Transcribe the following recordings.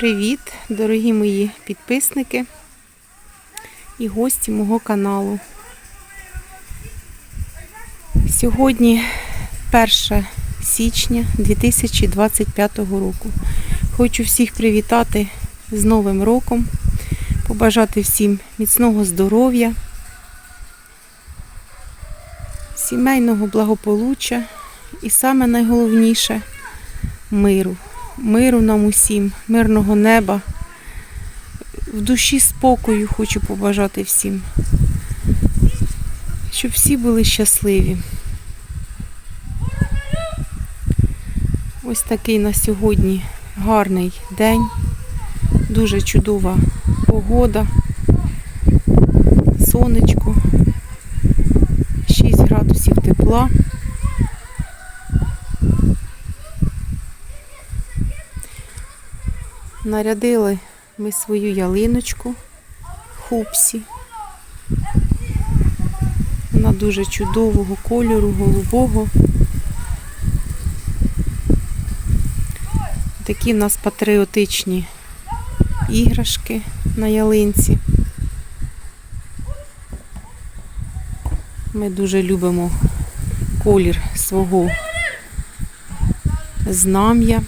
Привіт, дорогі мої підписники і гості мого каналу. Сьогодні 1 січня 2025 року. Хочу всіх привітати з Новим роком, побажати всім міцного здоров'я, сімейного благополуччя і саме найголовніше миру миру нам усім, мирного неба. В душі спокою хочу побажати всім. Щоб всі були щасливі. Ось такий на сьогодні гарний день, дуже чудова погода, сонечко, 6 градусів тепла. Нарядили ми свою ялиночку хупсі. Вона дуже чудового кольору, голубого. Такі в нас патріотичні іграшки на ялинці. Ми дуже любимо колір свого знам'я.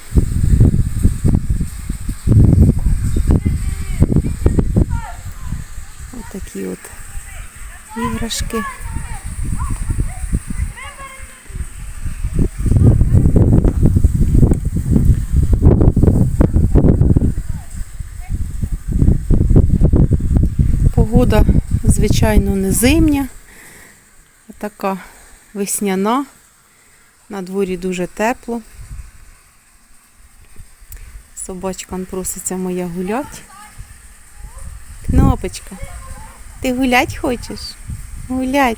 Такі от іграшки. Погода, звичайно, не зимня, а така весняна. На дворі дуже тепло. Собачка проситься моя гулять. Кнопочка. Ти гулять хочеш? Гулять.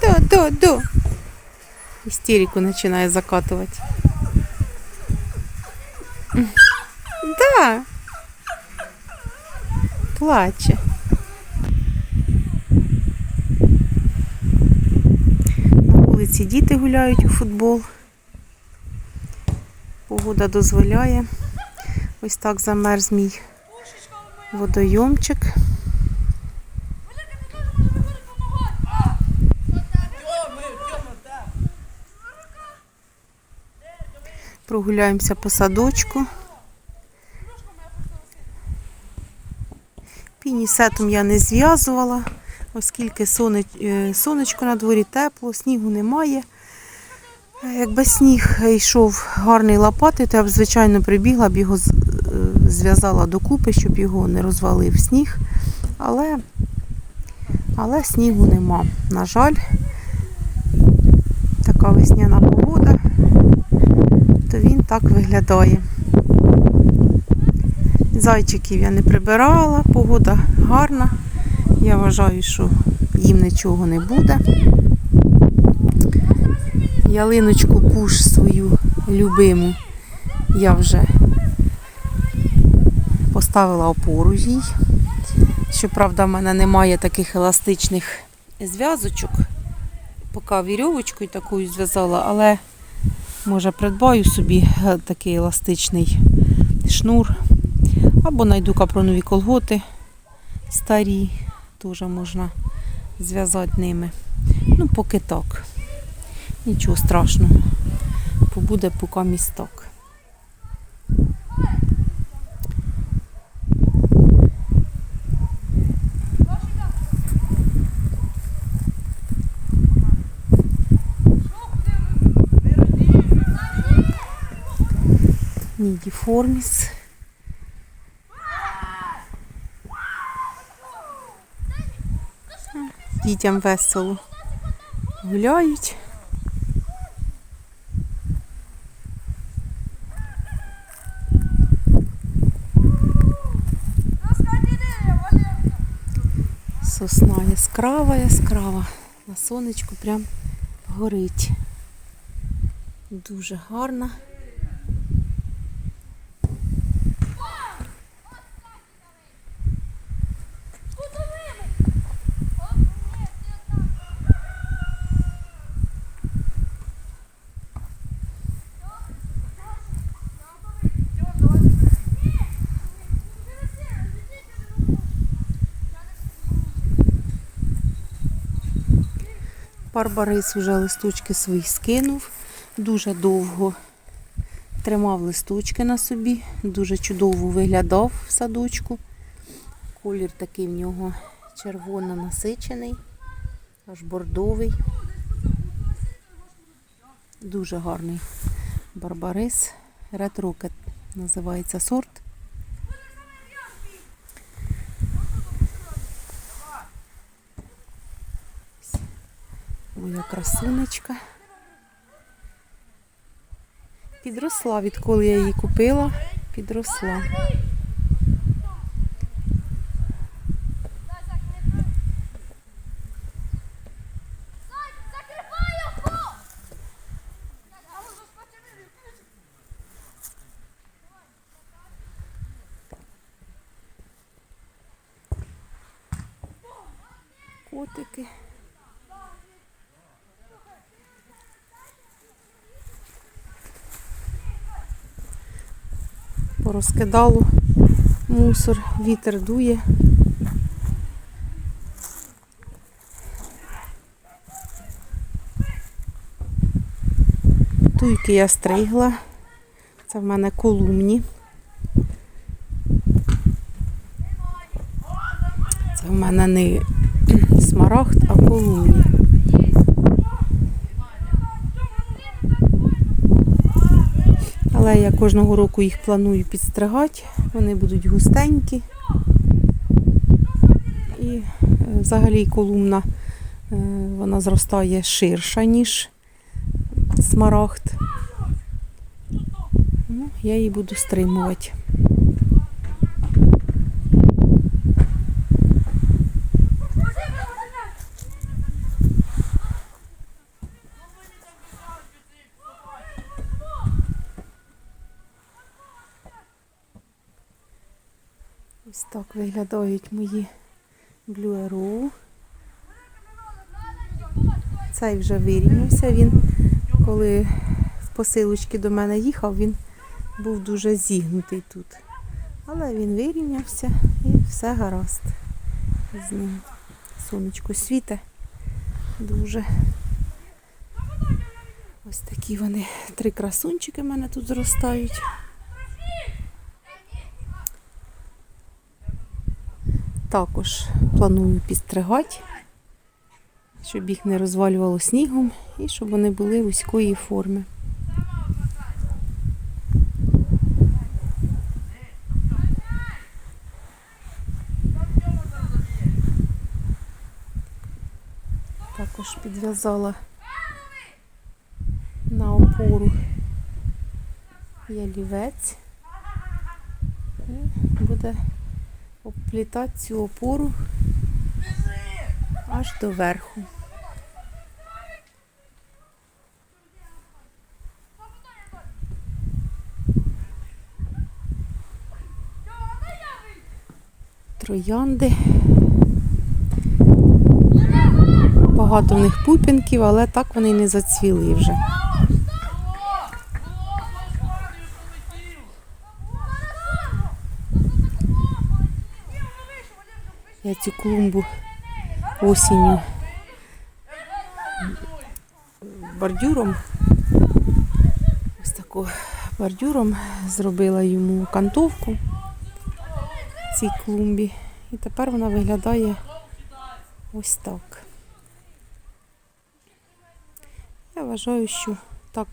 Да, да, да. Истерику начинаю закатывать. Да. Плаче. На вулиці діти гуляють у футбол. Погода дозволяє. Ось так замерз мій водойомчик. Прогуляємося по садочку. Пінісетом я не зв'язувала, оскільки е, сонечко на дворі тепло, снігу немає. Якби сніг йшов гарний лопати, то я б, звичайно, прибігла б його зв'язала докупи, щоб його не розвалив сніг. Але, але снігу нема. На жаль, така весняна погода, то він так виглядає. Зайчиків я не прибирала, погода гарна. Я вважаю, що їм нічого не буде ялиночку пуш свою любиму я вже поставила опору їй. Щоправда, в мене немає таких еластичних зв'язочок. Поки вірьовочкою такою зв'язала, але може придбаю собі е, такий еластичний шнур. Або знайду капронові колготи старі, теж можна зв'язати ними. Ну, поки так. Нічого страшного. Побуде поки місток. Нідіформіс. Дітям весело гуляють. Сосна яскрава, яскрава. На сонечку прям горить. Дуже гарна. Барбарис уже листочки свої скинув. Дуже довго тримав листочки на собі, дуже чудово виглядав в садочку. Колір такий в нього червоно насичений, аж бордовий. Дуже гарний барбарис. Rocket називається сорт. Моя красунечка. Підросла, відколи я її купила, підросла. Порозкидало мусор, вітер дує. Туйки я стригла. Це в мене колумні. Це в мене не смарагд, а колумні. Але я кожного року їх планую підстригати. Вони будуть густенькі. І е, взагалі колумна е, вона зростає ширша, ніж смарагд. Ну, я її буду стримувати. Ось виглядають мої Arrow. Цей вже вирівнявся. Він, коли з посилочки до мене їхав, він був дуже зігнутий тут. Але він вирівнявся і все гаразд з ним. Сонечко світе дуже. Ось такі вони три красунчики в мене тут зростають. Також планую підстригати, щоб їх не розвалювало снігом і щоб вони були вузької форми. Також підв'язала на опору ялівець і буде обплітати цю опору аж до верху. Троянди. Багато в них пупінків, але так вони й не зацвіли вже. Цю клумбу осінню бордюром, ось таку бордюром зробила йому кантовку цій клумбі. І тепер вона виглядає ось так. Я вважаю, що так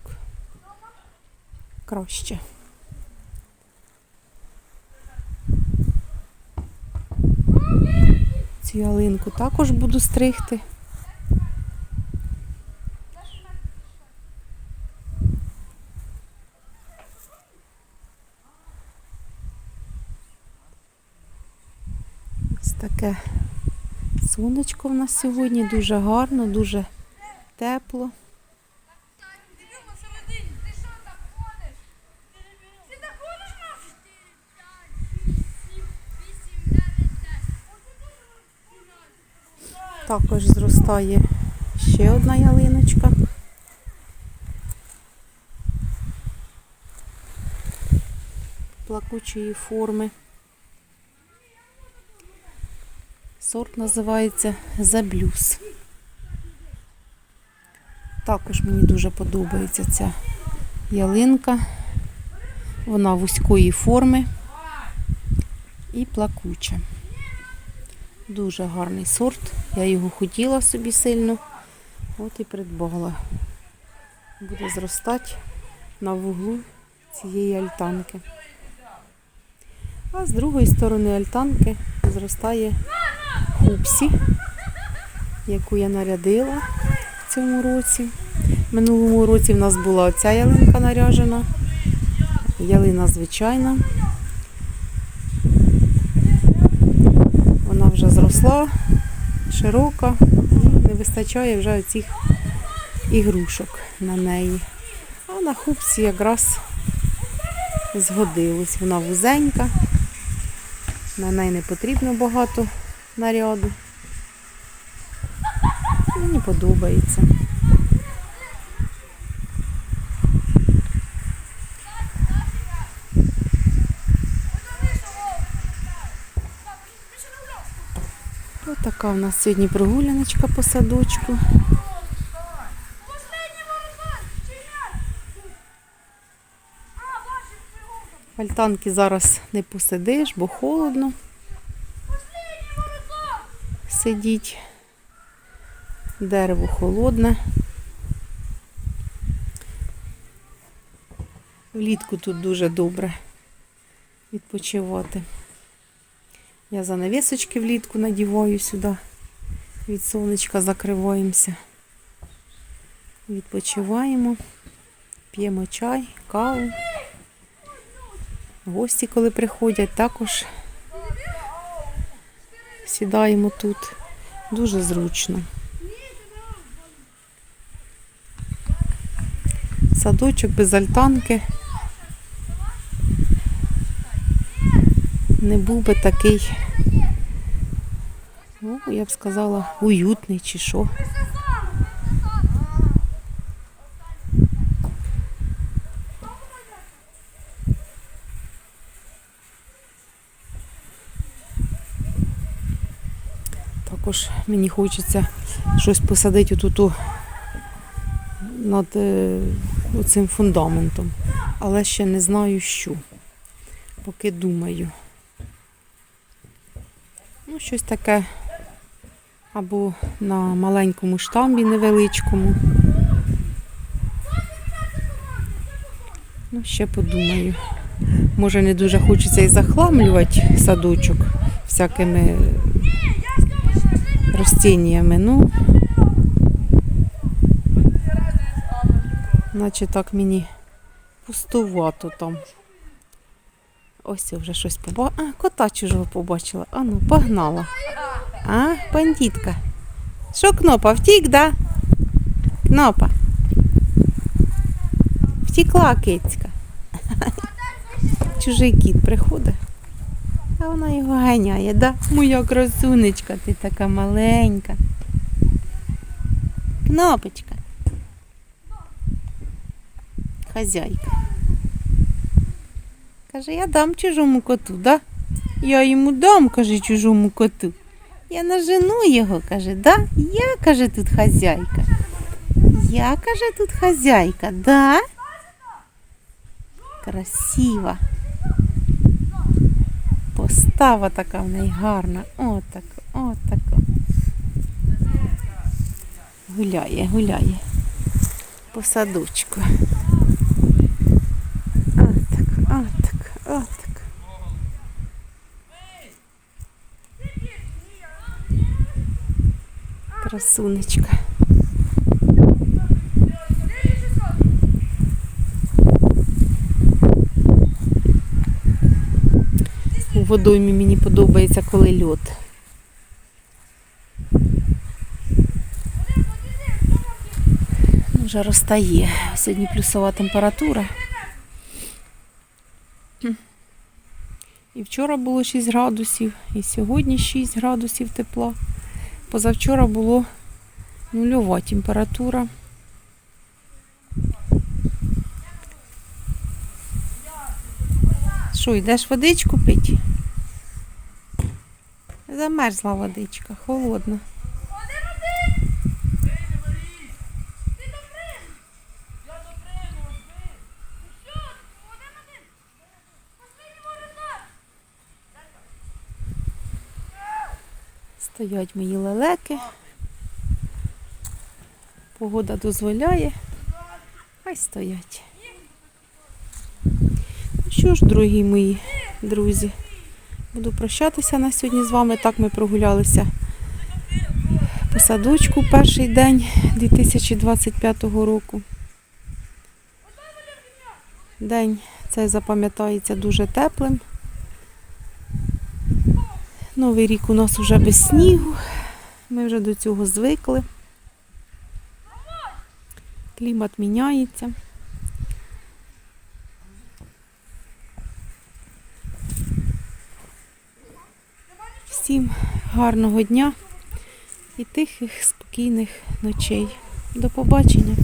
краще. Цю ялинку також буду стригти. Ось таке сонечко в нас сьогодні, дуже гарно, дуже тепло. Також ще одна ялиночка. Плакучої форми. Сорт називається Заблюз. Також мені дуже подобається ця ялинка. Вона вузької форми і плакуча. Дуже гарний сорт. Я його хотіла собі сильно. От і придбала. Буде зростати на вуглу цієї альтанки. А з другої сторони альтанки зростає хупсі, яку я нарядила в цьому році. Минулому році в нас була оця ялинка наряжена. Ялина звичайна. Вона вже зросла, широка не вистачає вже цих ігрушок на неї. А на хупці якраз згодилось. Вона вузенька, на неї не потрібно багато наряду. Мені подобається. Ось така у нас сьогодні прогуляночка по садочку. Последній воротар! Чиняй! А, бачиш, пригодом! В альтанки зараз не посидиш, бо холодно сидіть. Дерево холодне. Влітку тут дуже добре відпочивати. Я занавісочки влітку надіваю сюди. Від сонечка закриваємося. Відпочиваємо, п'ємо чай, каву. Гості, коли приходять, також сідаємо тут. Дуже зручно. Садочок без альтанки. Не був би такий, ну, я б сказала, уютний чи що. Також мені хочеться щось посадити отут над е, цим фундаментом. Але ще не знаю що. Поки думаю. Щось таке або на маленькому штамбі невеличкому. Ну, ще подумаю. Може, не дуже хочеться і захламлювати садочок всякими ростіннями. Ну, наче так мені пустувато там. Ось вже щось побачила. А, кота чужого побачила. Ану, погнала. А, бандитка. Що кнопа, втік, да? Кнопа. Втікла кицька. Чужий кіт приходить. А вона його ганяє, да? Моя красунечка, ти така маленька. Кнопочка. Хазяйка. Каже, я дам чужому коту, да? Я йому дам, каже, чужому коту. Я нажену його, каже, да? Я, каже, тут хазяйка. Я, каже, тут хазяйка, да? Красива. Постава така в неї гарна. Отак, отак. Гуляє, гуляє. По садочку. Красунечка. У водоймі мені подобається, коли льод. Вже розтає. Сьогодні плюсова температура. І вчора було 6 градусів, і сьогодні 6 градусів тепла. Позавчора було нульова температура. Що, йдеш водичку пити? Замерзла водичка, холодна. Ти добрий! Стоять мої лелеки. Погода дозволяє. Хай стоять. Ну що ж, дорогі мої друзі, буду прощатися на сьогодні з вами. Так ми прогулялися по садочку перший день 2025 року. День цей запам'ятається дуже теплим. Новий рік у нас вже без снігу. Ми вже до цього звикли. Клімат міняється. Всім гарного дня і тихих, спокійних ночей. До побачення!